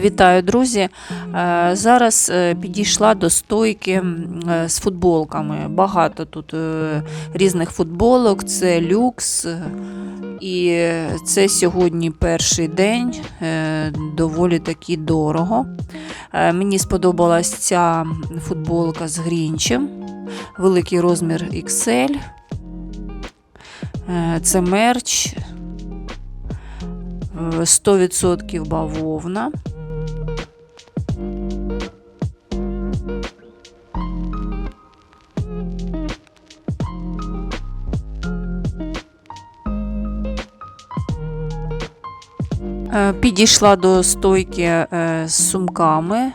Вітаю, друзі! Е, Зараз е, підійшла до стойки е, з футболками. Багато тут різних футболок, це люкс. І це сьогодні перший день, доволі таки дорого. Мені сподобалась ця футболка з грінчем, великий розмір XL. Це мерч. е, 100% бавовна. Підійшла до стойки е, з сумками.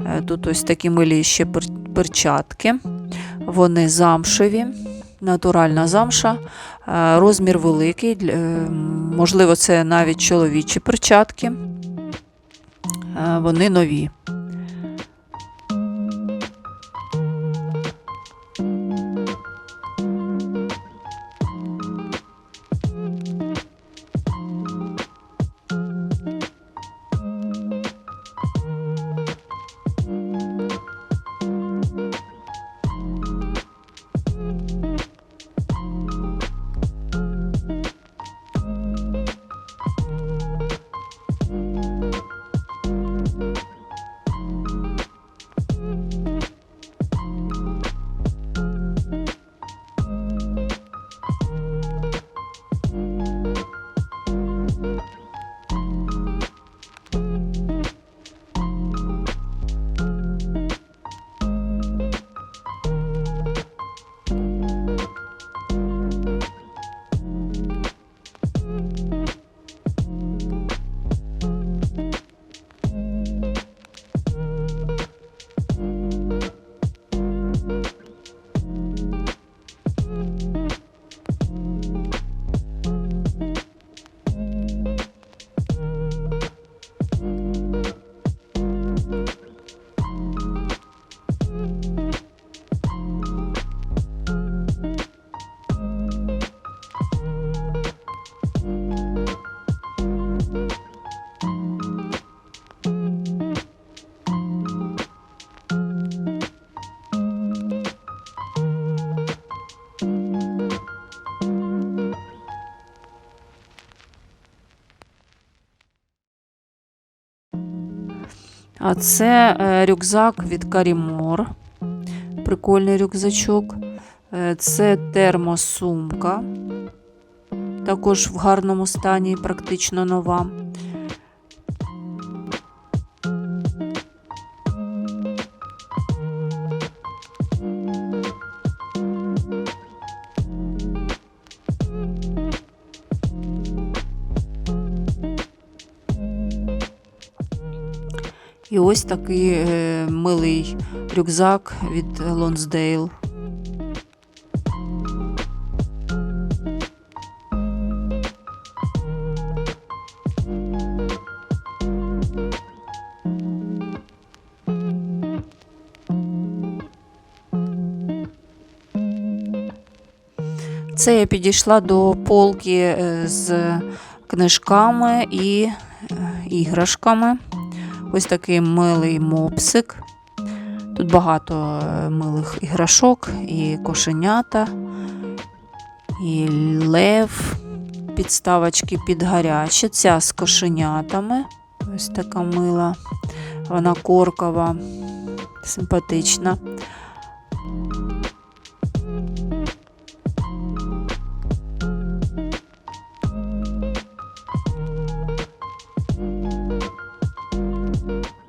Е, Тут ось такі милі ще перчатки. Вони замшеві, натуральна замша. Е, Розмір великий. е, Можливо, це навіть чоловічі перчатки. Е, Вони нові. А це е, рюкзак від Карімор. Прикольний рюкзачок. Е, Це термосумка. Також в гарному стані, практично нова. І ось такий е, милий рюкзак від Lonsdale. Це я підійшла до полки е, з книжками і е, іграшками. Ось такий милий мопсик. Тут багато е, милих іграшок, і кошенята, і лев, підставочки під гаряче. Ця з кошенятами. Ось така мила. Вона коркова, симпатична.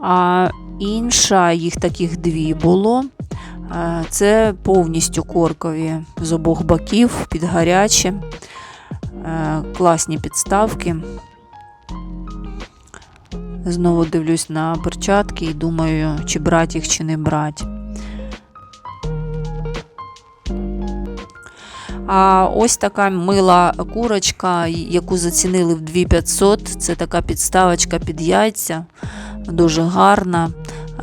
А інша, їх таких дві було. Це повністю коркові з обох боків, під гаряче. Е, Класні підставки. Знову дивлюсь на перчатки і думаю, чи брати їх, чи не брати. А ось така мила курочка, яку зацінили в 2500. Це така підставочка під яйця дуже гарна.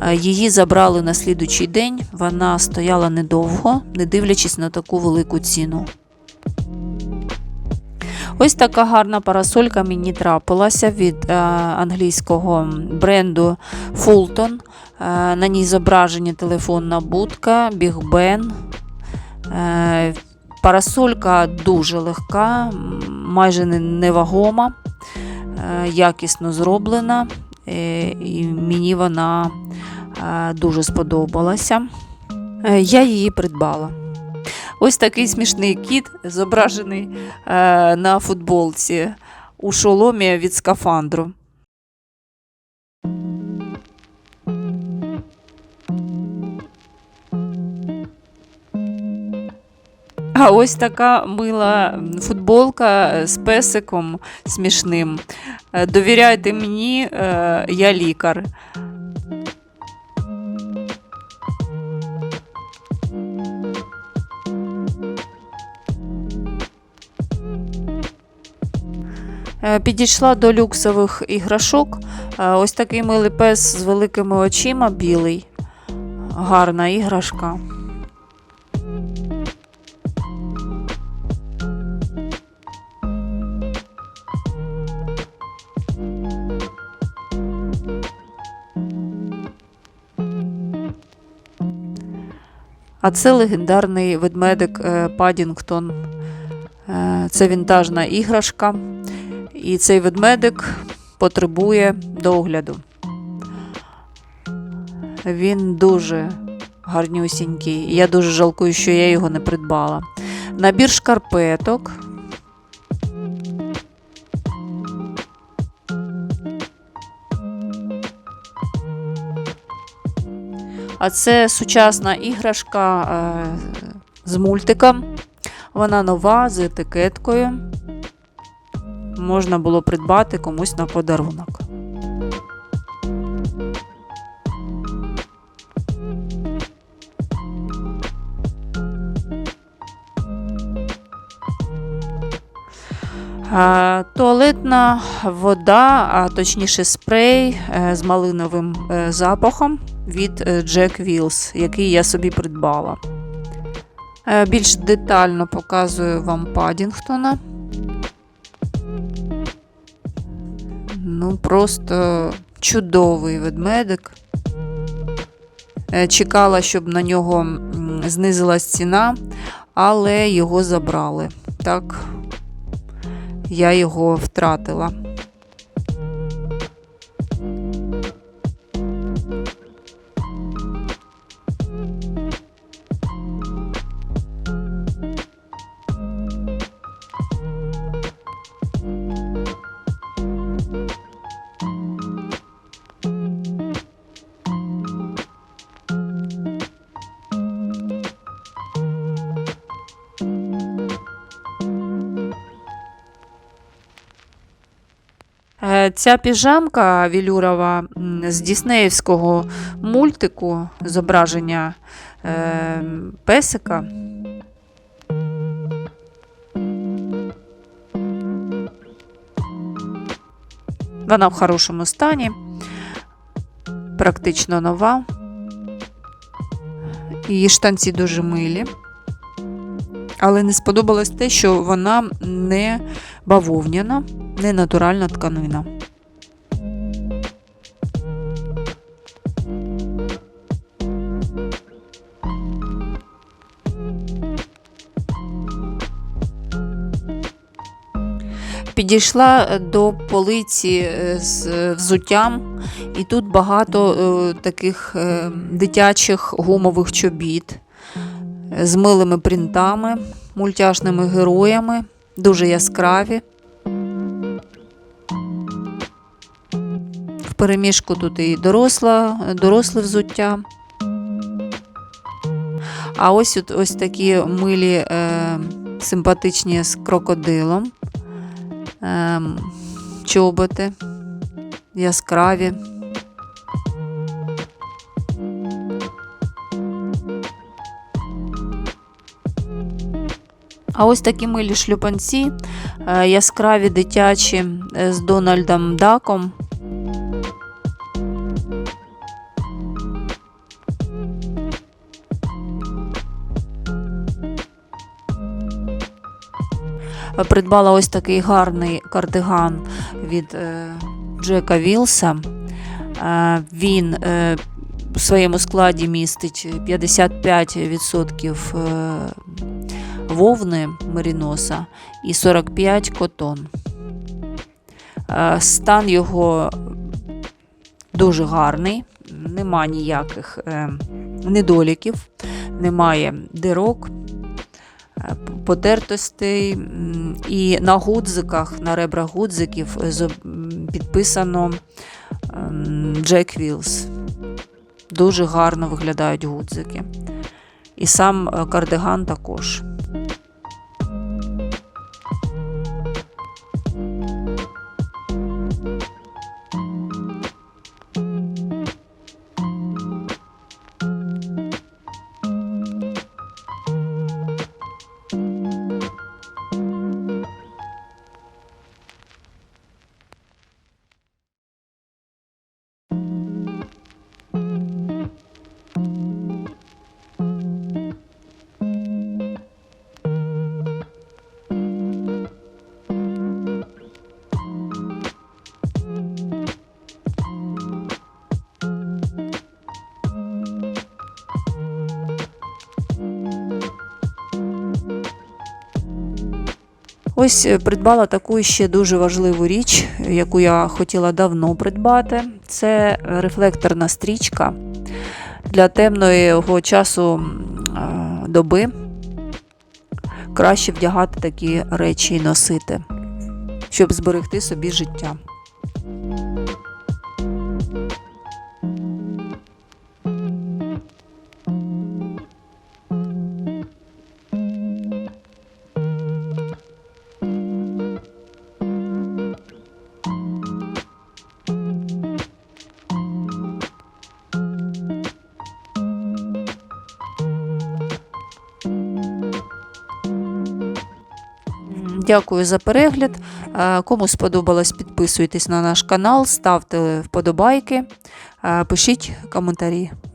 Е, Її забрали на слідучий день. Вона стояла недовго, не дивлячись на таку велику ціну. Ось така гарна парасолька мені трапилася від е, англійського бренду Fulton. Е, на ній зображені телефонна будка, Big Ben. Парасолька дуже легка, майже невагома, якісно зроблена, і мені вона е, дуже сподобалася. Е, Я її придбала. Ось такий смішний кіт, зображений е, на футболці у шоломі від скафандру. А ось така мила футболка з песиком смішним. Е, Довіряйте мені, е, я лікар. Е, Підійшла до люксових іграшок. Ось такий милий пес з великими очима, білий. Гарна іграшка. А це легендарний ведмедик е, Падінгтон. Е, Це вінтажна іграшка. І цей ведмедик потребує догляду. Він дуже гарнюсінький. Я дуже жалкую, що я його не придбала. Набір шкарпеток. А це сучасна іграшка е, з мультиком. Вона нова з етикеткою. Можна було придбати комусь на подарунок. Туалетна вода, а точніше спрей е, з малиновим е, запахом від е, Jack Wheels, який я собі придбала. Е, Більш детально показую вам Падінгтона. Ну, просто чудовий ведмедик. Е, Чекала, щоб на нього знизилась ціна, але його забрали. Так, я його втратила. Ця піжамка Вілюрова з Діснеївського мультику зображення е, песика. Вона в хорошому стані, практично нова. Її штанці дуже милі. Але не сподобалось те, що вона не бавовняна, не натуральна тканина. Підійшла до полиці е, з взуттям, і тут багато е, таких е, дитячих гумових чобіт з милими принтами, мультяшними героями, дуже яскраві. В переміжку тут і доросла, доросле взуття. А ось ось такі милі е, симпатичні з крокодилом. Е, чоботи яскраві. А ось такі милі шлюпанці, е, яскраві дитячі е, з Дональдом Даком. Придбала ось такий гарний кардиган від е, Джека Вілса. Е, Він е, у своєму складі містить 55% е, вовни меріноса і 45 котон. Е, Стан його дуже гарний, нема ніяких е, недоліків, немає дирок, е, потертостей. І на гудзиках, на ребрах гудзиків е, підписано Джек Вілс. Дуже гарно виглядають гудзики. І сам е, кардиган також. Ось е, придбала таку ще дуже важливу річ, яку я хотіла давно придбати. Це рефлекторна стрічка для темного часу доби. Краще вдягати такі речі і носити, щоб зберегти собі життя. Дякую за перегляд. Е, Кому сподобалось, підписуйтесь на наш канал, ставте вподобайки, е, пишіть коментарі.